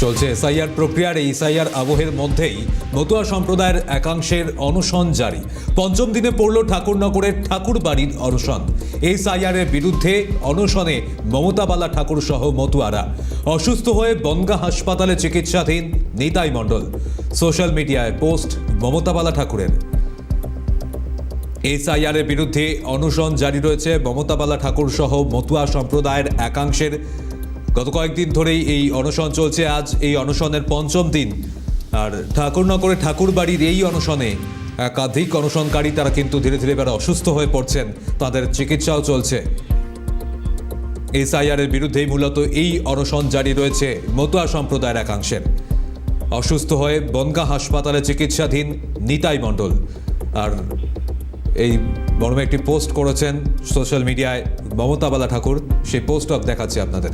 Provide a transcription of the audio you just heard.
চলছে এসআইআর প্রক্রিয়ার এই এসআইআর আবহের মধ্যেই মতুয়া সম্প্রদায়ের একাংশের অনশন জারি। পঞ্চম দিনে পড়ল ঠাকুরনগরের ঠাকুর বাড়ির অনশন। এসআইআর এর বিরুদ্ধে অনশনে মমতাবালা ঠাকুর সহ মতুয়ারা। অসুস্থ হয়ে বনগা হাসপাতালে চিকিৎসাধীন নিতাই মণ্ডল। সোশ্যাল মিডিয়ায় পোস্ট মমতাবালা ঠাকুরের। এসআইআর এর বিরুদ্ধে অনশন জারি রয়েছে মমতাবালা ঠাকুর সহ মতুয়া সম্প্রদায়ের একাংশের গত কয়েকদিন ধরেই এই অনশন চলছে। আজ এই অনশনের পঞ্চম দিন। আর ঠাকুরনগরে ঠাকুর বাড়ির এই অনশনে একাধিক অনশনকারী তারা কিন্তু ধীরে ধীরে এবার অসুস্থ হয়ে পড়ছেন। তাদের চিকিৎসাও চলছে। এসআইআর এর বিরুদ্ধেই মূলত এই অনশন জারি রয়েছে মতুয়া সম্প্রদায়ের একাংশের অসুস্থ হয়ে বনগা হাসপাতালে চিকিৎসাধীন নিতাই মণ্ডল। আর এই মর্মে একটি পোস্ট করেছেন সোশ্যাল মিডিয়ায় মমতাবালা ঠাকুর। সেই পোস্ট অফ দেখাচ্ছি আপনাদের।